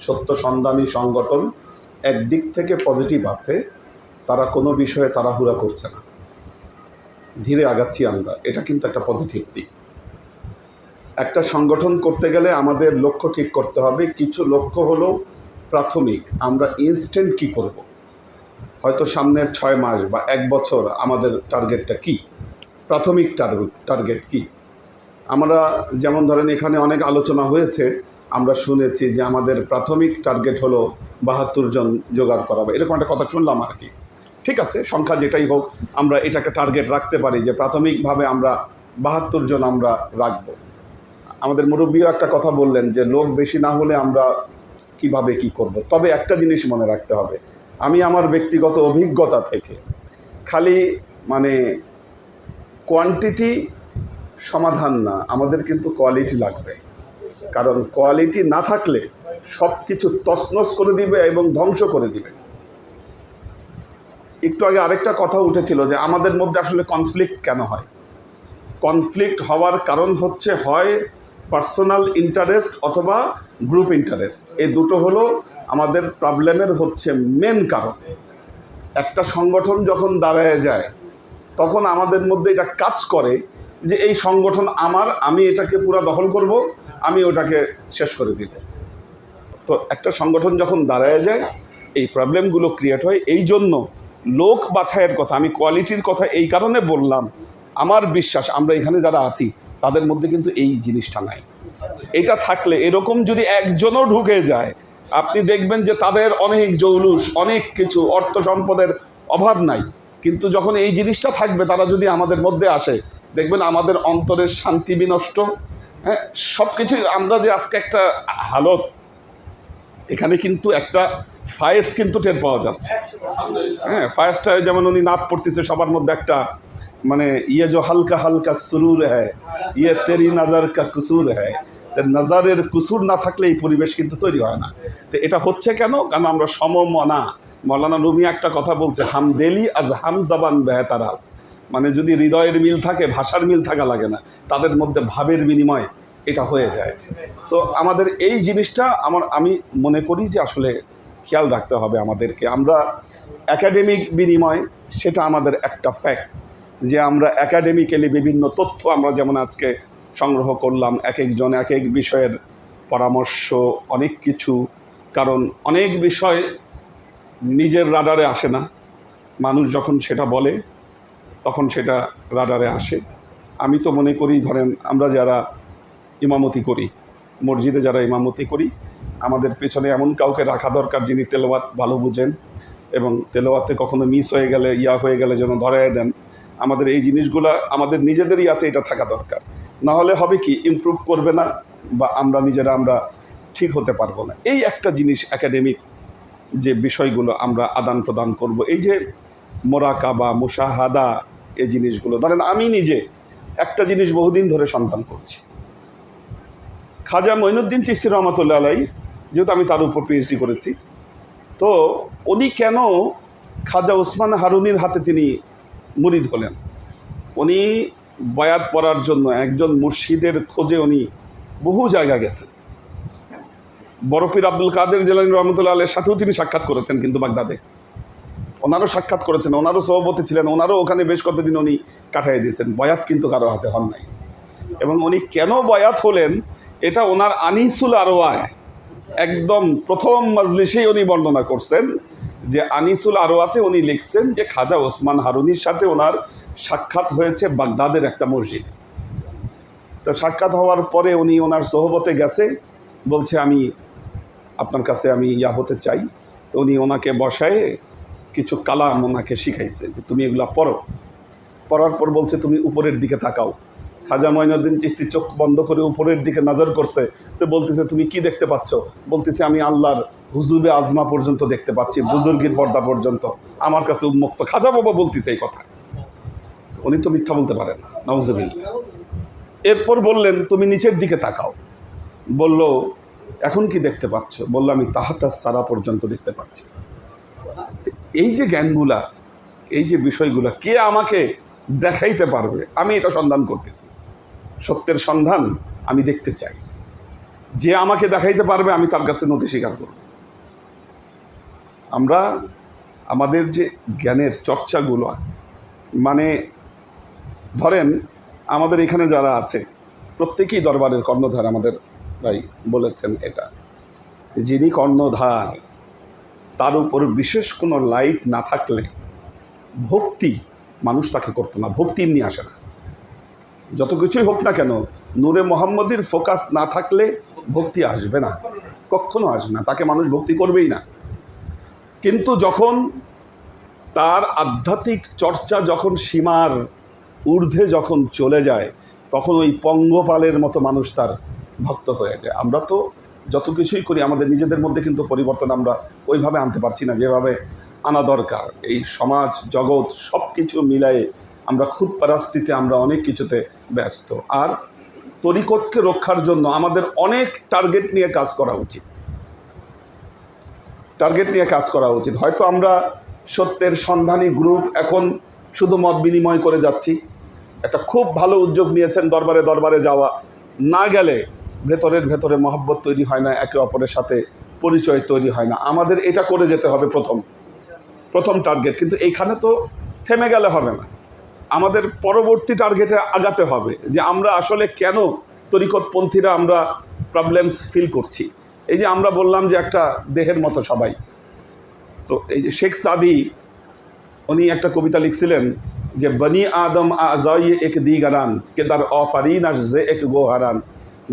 সত্য সন্ধানী সংগঠন একদিক থেকে পজিটিভ আছে, তারা কোনো বিষয়ে তাড়াহুড়া করছে না। ধীরে আগাচ্ছি আমরা, এটা কিন্তু একটা পজিটিভ দিক। একটা সংগঠন করতে গেলে আমাদের লক্ষ্য ঠিক করতে হবে, কিছু লক্ষ্য হলো প্রাথমিক, আমরা ইনস্ট্যান্ট কি করব। হয়তো সামনের ছয় মাস বা এক বছর আমাদের টার্গেটটা কি? প্রাথমিক টার্গেট টার্গেট কি? আমরা যেমন ধরেন এখানে অনেক আলোচনা হয়েছে আমরা শুনেছি যে আমাদের প্রাথমিক টার্গেট হলো বাহাত্তর জন জোগাড় করা বা এরকম একটা কথা শুনলাম আর কি। ঠিক আছে, সংখ্যা যেটাই হোক, আমরা এটাকে টার্গেট রাখতে পারি যে প্রাথমিকভাবে আমরা বাহাত্তর জন আমরা রাখব। আমাদের মুরব্বীও একটা কথা বললেন যে লোক বেশি না হলে আমরা কীভাবে কি করব। তবে একটা জিনিস মনে রাখতে হবে। আমি আমার ব্যক্তিগত অভিজ্ঞতা থেকে খালি মানে কোয়ান্টিটি সমাধান না, আমাদের কিন্তু কোয়ালিটি লাগবে। কারণ কোয়ালিটি না থাকলে সব কিছু তছনছ করে দিবে এবং ধ্বংস করে দিবে। একটু আগে আরেকটা কথা উঠেছিল যে আমাদের মধ্যে আসলে কনফ্লিক্ট কেন হয়? কনফ্লিক্ট হওয়ার কারণ হচ্ছে হয় পার্সোনাল ইন্টারেস্ট অথবা গ্রুপ ইন্টারেস্ট এই দুটো হলো আমাদের প্রবলেমের হচ্ছে মেন কারণ। একটা সংগঠন যখন দাঁড়ায় যায়, তখন আমাদের মধ্যে এটা কাজ করে যে এই সংগঠন আমার, আমি এটাকে পুরো দখল করব আমি ওটাকে শেষ করে দিব। তো একটা সংগঠন যখন দাঁড়ায় যায়, এই প্রবলেমগুলো ক্রিয়েট হয়, এই জন্য লোক বাছাইয়ের কথা, আমি কোয়ালিটির কথা এই কারণে বললাম, আমার বিশ্বাস, আমরা এখানে যারা আছি, তাদের মধ্যে কিন্তু এই জিনিসটা নাই। এটা থাকলে এরকম যদি একজনও ঢুকে যায়, আপনি দেখবেন যে তাদের অনেক জৌলুস, অনেক কিছু, অর্থ সম্পদের অভাব নাই। কিন্তু যখন এই জিনিসটা থাকবে, তারা যদি আমাদের মধ্যে আসে, দেখবেন আমাদের অন্তরের শান্তি বিনষ্ট হ্যাঁ সব কিছু আমরা যে আজকে একটা হালত, এখানে কিন্তু একটা ফায়েস কিন্তু টের পাওয়া যাচ্ছে। হ্যাঁ ফায়েসটা যেমন উনি নাচ পড়তেছে, সবার মধ্যে একটা মানে ইয়ে যে হালকা হালকা সুরুর হ্যায় ইয়ে তেরি নাজার কা কুসুর হ্যায়। তা নাজারের কুসুর না থাকলে এই পরিবেশ কিন্তু তৈরি হয় না। তো এটা হচ্ছে কেন? কারণ আমরা সমমনা। মৌলানা রুমি একটা কথা বলছে, হামদেলি আজ হাম জাবান বেহতারাজ। মানে যদি হৃদয়ের মিল থাকে, ভাষার মিল থাকা লাগে না, তাদের মধ্যে ভাবের বিনিময় এটা হয়ে যায়। তো আমাদের এই জিনিসটা আমার, আমি মনে করি যে আসলে খেয়াল রাখতে হবে আমাদেরকে। আমরা একাডেমিক বিনিময়, সেটা আমাদের একটা ফ্যাক্ট যে আমরা একাডেমিক্যালি বিভিন্ন তথ্য আমরা যেমন আজকে সংগ্রহ করলাম, এক একজন এক এক বিষয়ের পরামর্শ, অনেক কিছু। কারণ অনেক বিষয় নিজের রাডারে আসে না। মানুষ যখন সেটা বলে তখন সেটা রাডারে আসে। আমি তো মনে করি, ধরেন আমরা যারা ইমামতি করি, মসজিদে যারা ইমামতি করি, আমাদের পেছনে এমন কাউকে রাখা দরকার যিনি তেলোয়াত ভালো বুঝেন এবং তেলোয়াতে কখনো মিস হয়ে গেলে, ইয়া হয়ে গেলে যেন ধরায় দেন। আমাদের এই জিনিসগুলা, আমাদের নিজেদের ইয়াতে এটা থাকা দরকার। না হলে হবে কি ইমপ্রুভ করবে না বা আমরা নিজেরা আমরা ঠিক হতে পারব না। এই একটা জিনিস একাডেমিক যে বিষয়গুলো আমরা আদান প্রদান করব, এই যে মোরাকাবা, মুশাহাদা এই জিনিসগুলো। ধরেন আমি নিজে একটা জিনিস বহুদিন ধরে সন্ধান করছি। খাজা মঈনুদ্দিন চিস্তি রহমতুল্লাহ আলাই, যেহেতু আমি তার উপর পিএইচডি করেছি, তো উনি কেন খাজা ওসমান হারুনির হাতে তিনি মুরিদ হলেন? উনি বয়াত পড়ার জন্য একজন মুর্শিদের খোঁজে উনি বহু জায়গা গেছে বরফির আব্দুল কাদের জেলানি রহমতুল্লাহ আলের সাথেও তিনি সাক্ষাৎ করেছেন কিন্তু বাগদাদে। ওনারও সাক্ষাৎ করেছেন, ওনারও সভাপতি ছিলেন, ওনারও ওখানে বেশ কতদিন উনি কাটাই দিয়েছেন। বয়াত কিন্তু কারও হাতে হন নাই। এবং উনি কেন বয়াত হলেন, এটা ওনার আনিসুল আরোয়ায় একদম প্রথম মজলিসেই উনি বর্ণনা করছেন যে আনিসুল আরোয়াতে উনি লিখছেন যে খাজা ওসমান হারুনির সাথে ওনার সাক্ষাৎ হয়েছে বাগদাদের একটা মসজিদ। তো সাক্ষাৎ হওয়ার পরে উনি ওনার সহবতে গেছে, বলছে, আমি আপনার কাছে আমি ইয়া হতে চাই। তো উনি ওনাকে বসায় কিছু কালাম ওনাকে শিখাইছে যে তুমি এগুলা পড়ো। পড়ার পর বলছে, তুমি উপরের দিকে তাকাও। খাজা মঈনুদ্দিন চিস্তি চোখ বন্ধ করে উপরের দিকে নজর করছে। তো বলতেছে, তুমি কি দেখতে পাচ্ছ? বলতেছে, আমি আল্লাহর হুজুবে আজমা পর্যন্ত দেখতে পাচ্ছি, বুজুর্গির পর্দা পর্যন্ত। আমার কাছে উন্মুক্ত। খাজা বাবা বলতেছে এই কথা। উনি তো মিথ্যা বলতে পারেন না এরপর বললেন, তুমি নিচের দিকে তাকাও। বলল, এখন কি দেখতে পাচ্ছ? বলল, আমি তাহাতার সারা পর্যন্ত দেখতে পাচ্ছি। এই যে জ্ঞানগুলা, এই যে বিষয়গুলা, কে আমাকে দেখাইতে পারবে? আমি এটা সন্ধান করতেছি। সত্যের সন্ধান আমি দেখতে চাই। যে আমাকে দেখাইতে পারবে, আমি তার কাছে নথি স্বীকার করব। আমরা আমাদের যে জ্ঞানের চর্চাগুলো মানে ধরেন আমাদের এখানে যারা আছে, প্রত্যেকেই দরবারের কর্ণধার আমাদের ভাই বলেছেন এটা যিনি কর্ণধার তার উপর বিশেষ কোনো লাইট না থাকলে ভক্তি মানুষ তাকে করতো না, ভক্তি এমনি আসে না। যত কিছুই হোক না কেন, নূরে মোহাম্মদীর ফোকাস না থাকলে ভক্তি আসবে না, কখনো আসবে না, তাকে মানুষ ভক্তি করবেই না। কিন্তু যখন তার আধ্যাত্মিক চর্চা যখন সীমার ঊর্ধ্বে যখন চলে যায়, তখন ওই পঙ্গপালের মতো মানুষ তার ভক্ত হয়ে যায়। আমরা তো যত কিছুই করি, আমাদের নিজেদের মধ্যে কিন্তু পরিবর্তন আমরা ওইভাবে আনতে পারছি না, যেভাবে আনা দরকার। এই সমাজ, জগৎ সব কিছু মিলায়ে আমরা খুদ পরাস্তিতে আমরা অনেক কিছুতে ব্যস্ত। আর তরিকতকে রক্ষার জন্য আমাদের অনেক টার্গেট নিয়ে কাজ করা উচিত। টার্গেট নিয়ে কাজ করা উচিত। হয়তো আমরা সত্যের সন্ধানী গ্রুপ এখন শুধু মত বিনিময় করে যাচ্ছি। একটা খুব ভালো উদ্যোগ নিয়েছেন দরবারে দরবারে যাওয়া। না গেলে ভেতরের ভেতরে মহব্বত তৈরি হয় না, একে অপরের সাথে পরিচয় তৈরি হয় না। আমাদের এটা করে যেতে হবে প্রথম প্রথম টার্গেট কিন্তু এইখানে তো থেমে গেলে হবে না। আমাদের পরবর্তী টার্গেটে আগাতে হবে যে আমরা আসলে কেন তরিকতপন্থীরা আমরা প্রবলেমস ফিল করছি। এই যে আমরা বললাম যে একটা দেহের মতো সবাই। তো এই যে শেখ সাদি, উনি একটা কবিতা লিখছিলেন যে, বনি আদম আজাই এক দিগারান কে দার অফারিন আস জে এক গোহারান।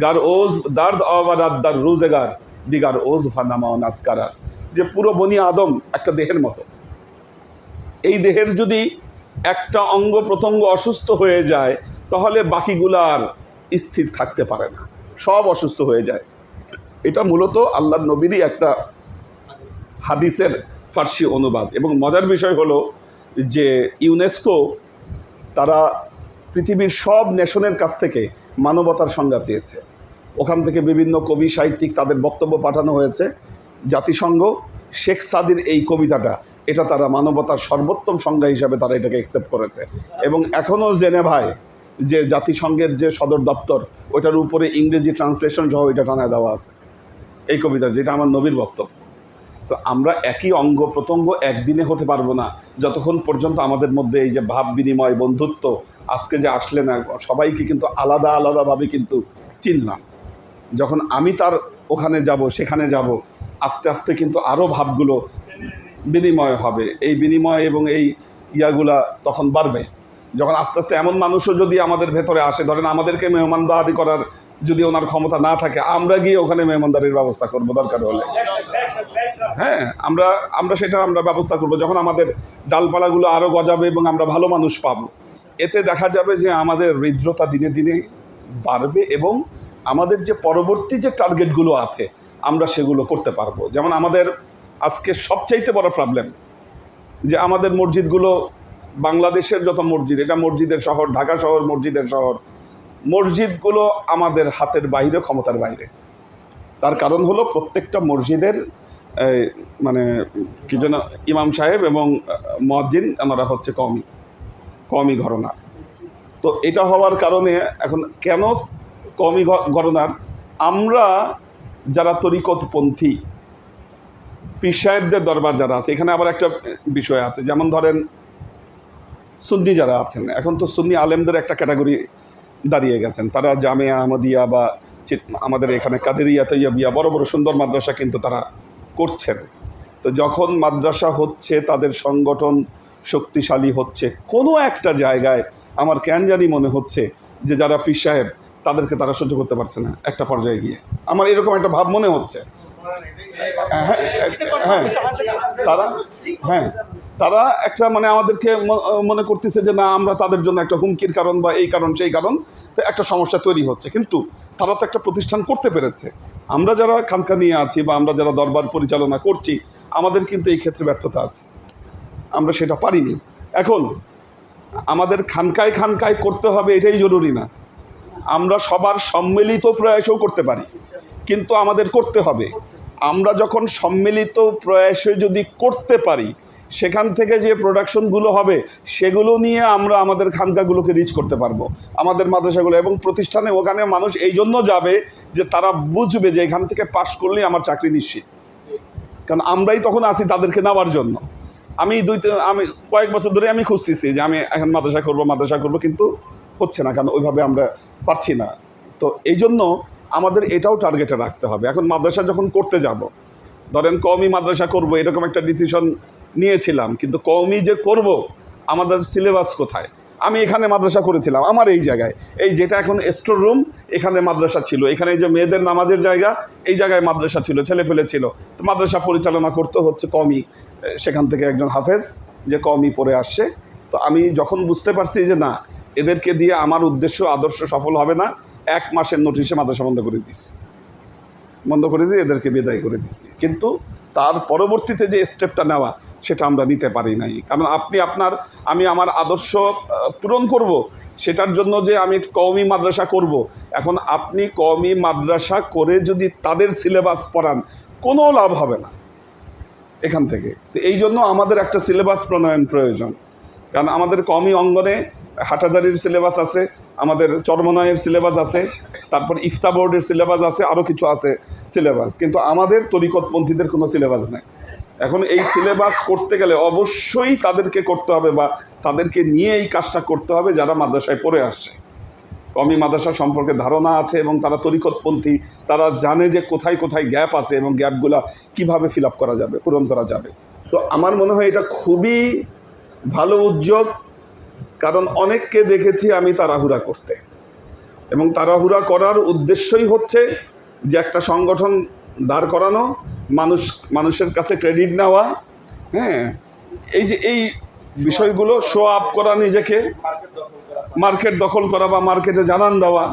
গার ওজ, দার্দ অবারাত দার রোজগার, দিগার ওজ ফানামানাত কারার। যে পুরো বনি আদম একটা দেহের মতো। এই দেহের যদি একটা অঙ্গ প্রত্যঙ্গ অসুস্থ হয়ে যায়, তাহলে বাকিগুলো আর স্থির থাকতে পারে না। সব অসুস্থ হয়ে যায়। এটা মূলত আল্লাহ নবীরই একটা হাদিসের ফার্সি অনুবাদ। এবং মজার বিষয় হলো যে ইউনেস্কো তারা পৃথিবীর সব নেশনের কাছ থেকে মানবতার সংজ্ঞা চেয়েছে। ওখান থেকে বিভিন্ন কবি, সাহিত্যিক তাদের বক্তব্য পাঠানো হয়েছে। জাতিসংঘ, শেখ সাদির এই কবিতাটা, এটা তারা মানবতার সর্বোত্তম সংজ্ঞা হিসাবে তারা এটাকে অ্যাকসেপ্ট করেছে। এবং এখনও জেনেভায় যে জাতিসংঘের যে সদর দপ্তর ওটার উপরে ইংরেজি ট্রান্সলেশন সহ এটা টানায় দেওয়া আছে। এই কবিতা যেটা আমার নবীর বক্তব্য। তো আমরা একই অঙ্গ প্রত্যঙ্গ একদিনে হতে পারব না। যতক্ষণ পর্যন্ত আমাদের মধ্যে এই যে ভাব বিনিময়, বন্ধুত্ব আজকে যে আসলে না, সবাইকে কিন্তু আলাদা আলাদাভাবে কিন্তু চিনলাম। যখন আমি তার ওখানে যাব, সেখানে যাব, আস্তে আস্তে কিন্তু আরও ভাবগুলো বিনিময় হবে। এই বিনিময় এবং এই ইয়াগুলা তখন বাড়বে। যখন আস্তে আস্তে এমন মানুষও যদি আমাদের ভেতরে আসে, ধরেন আমাদেরকে মেহমানদারি করার যদি ওনার ক্ষমতা না থাকে, আমরা গিয়ে ওখানে মেহমানদারির ব্যবস্থা করব, দরকার হলে। হ্যাঁ আমরা আমরা সেটা আমরা ব্যবস্থা করব। যখন আমাদের ডালপালাগুলো আরও গজাবে এবং আমরা ভালো মানুষ পাব, এতে দেখা যাবে যে আমাদের হৃদ্রতা দিনে দিনে বাড়বে এবং আমাদের যে পরবর্তী যে টার্গেটগুলো আছে, আমরা সেগুলো করতে পারব। যেমন আমাদের আজকে সবচাইতে বড় প্রবলেম যে আমাদের মসজিদগুলো বাংলাদেশের যত মসজিদ, এটা মসজিদের শহর, ঢাকা শহর মসজিদের শহর মসজিদগুলো আমাদের হাতের বাইরে, ক্ষমতার বাইরে। তার কারণ হলো প্রত্যেকটা মসজিদের মানে কি যেন, ইমাম সাহেব এবং মজ্জিন ওনারা হচ্ছে কমই কমই ঘরনা তো এটা হওয়ার কারণে এখন কেন কমই ঘরনার? আমরা যারা তরিকতপন্থী, পীর সাহেবদের দরবার যারা আছে, এখানে আবার একটা বিষয় আছে। যেমন ধরেন, সুন্নি যারা আছেন, এখন তো সুন্নি আলেমদের একটা ক্যাটাগরি দাঁড়িয়ে গেছেন। তারা জামে আহমদিয়া বা আমাদের এখানে কাদেরিয়া তৈয়াবিয়া বড় বড় সুন্দর মাদ্রাসা কিন্তু তারা করছেন। তো যখন মাদ্রাসা হচ্ছে, তাদের সংগঠন শক্তিশালী হচ্ছে। কোনো একটা জায়গায় আমার কেন জানি মনে হচ্ছে যে যারা পীর সাহেব, তাদেরকে তারা সহ্য করতে পারছে না একটা পর্যায়ে গিয়ে। আমার এরকম একটা ভাব মনে হচ্ছে। হ্যাঁ হ্যাঁ তারা হ্যাঁ তারা একটা মানে আমাদেরকে মনে করতেছে যে না, আমরা তাদের জন্য একটা হুমকির কারণ বা এই কারণ, সেই কারণ, তো একটা সমস্যা তৈরি হচ্ছে। কিন্তু তারা তো একটা প্রতিষ্ঠান করতে পেরেছে। আমরা যারা খানকা নিয়ে আছি বা আমরা যারা দরবার পরিচালনা করছি, আমাদের কিন্তু এই ক্ষেত্রে ব্যর্থতা আছে। আমরা সেটা পারিনি। এখন, আমাদের খানকায় খানকায় করতে হবে এটাই জরুরি না। আমরা সবার সম্মিলিত প্রয়াসও করতে পারি, কিন্তু আমাদের করতে হবে। আমরা যখন সম্মিলিত প্রয়াসে যদি করতে পারি সেখান থেকে যে প্রোডাকশনগুলো হবে, সেগুলো নিয়ে আমরা আমাদের খানকাগুলোকে রিচ করতে পারব, আমাদের মাদ্রাসাগুলো এবং প্রতিষ্ঠানে ওখানে মানুষ এই জন্য যাবে যে তারা বুঝবে যে এখান থেকে পাশ করলেই আমার চাকরি নিশ্চিত। কারণ আমরাই তখন আসি তাদেরকে নেওয়ার জন্য। আমি দুই আমি কয়েক বছর ধরে আমি খুঁজতেছি যে আমি এখন মাদ্রাসা করব মাদ্রাসা করব, কিন্তু হচ্ছে না কারণ ওইভাবে আমরা পারছি না। তো এই জন্য আমাদের এটাও টার্গেটে রাখতে হবে। এখন মাদ্রাসা যখন করতে যাব, ধরেন কমই মাদ্রাসা করব, এরকম একটা ডিসিশন নিয়েছিলাম, কিন্তু কমই যে করব, আমাদের সিলেবাস কোথায়? আমি এখানে মাদ্রাসা করেছিলাম, আমার এই জায়গায়। এই যেটা এখন স্টোর রুম এখানে মাদ্রাসা ছিল। এখানে যে মেয়েদের নামাজের জায়গা, এই জায়গায় মাদ্রাসা ছিল ছেলে পেলে ছিল। তো মাদ্রাসা পরিচালনা করতে হচ্ছে কমই সেখান থেকে একজন হাফেজ যে কমই পড়ে আসছে। তো আমি যখন বুঝতে পারছি যে না, এদেরকে দিয়ে আমার উদ্দেশ্য, আদর্শ সফল হবে না, এক মাসের নোটিশে মাদ্রাসা বন্ধ করে দিচ্ছি বন্ধ করে দিয়ে এদেরকে বিদায় করে দিছি কিন্তু তার পরবর্তীতে যে স্টেপটা নেওয়া সেটা আমরা নিতে পারি নাই। কারণ আপনি আপনার, আমি আমার আদর্শ পূরণ করব, সেটার জন্য যে আমি কওমি মাদ্রাসা করব। এখন আপনি কওমি মাদ্রাসা করে যদি তাদের সিলেবাস পড়ান, কোনো লাভ হবে না এখান থেকে। তো এই জন্য আমাদের একটা সিলেবাস প্রণয়ন প্রয়োজন। কারণ আমাদের কমই অঙ্গনে হাটাজারির সিলেবাস আছে, আমাদের চর্মনয়ের সিলেবাস আছে, তারপর ইফতা বোর্ডের সিলেবাস আছে আরও কিছু আছে সিলেবাস। কিন্তু আমাদের তরিকতপন্থীদের কোনো সিলেবাস নেই। এখন এই সিলেবাস করতে গেলে অবশ্যই তাদেরকে করতে হবে বা তাদেরকে নিয়ে এই কাজটা করতে হবে যারা মাদ্রাসায় পড়ে আসছে। কমি মাদ্রাসা সম্পর্কে ধারণা আছে এবং তারা তরিকতপন্থী, তারা জানে যে কোথায় কোথায় গ্যাপ আছে এবং গ্যাপগুলো কীভাবে ফিল করা যাবে, পূরণ করা যাবে। তো আমার মনে হয় এটা খুবই ভালো উদ্যোগ, কারণ অনেককে দেখেছি আমি তাড়াহুড়া করতে। এবং তাড়াহুড়া করার উদ্দেশ্যই হচ্ছে যে একটা সংগঠন দাঁড় করানো মানুষ, মানুষের কাছে ক্রেডিট নেওয়া হ্যাঁ? এই যে, এই বিষয়গুলো শো আপ করা নিজেকে মার্কেট দখল করা বা মার্কেটে জানান দেওয়া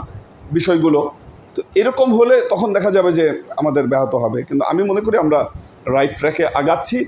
বিষয়গুলো, তো এরকম হলে তখন দেখা যাবে যে আমাদের ব্যাহত হবে। কিন্তু আমি মনে করি আমরা রাইট ট্র্যাকে আগাচ্ছি।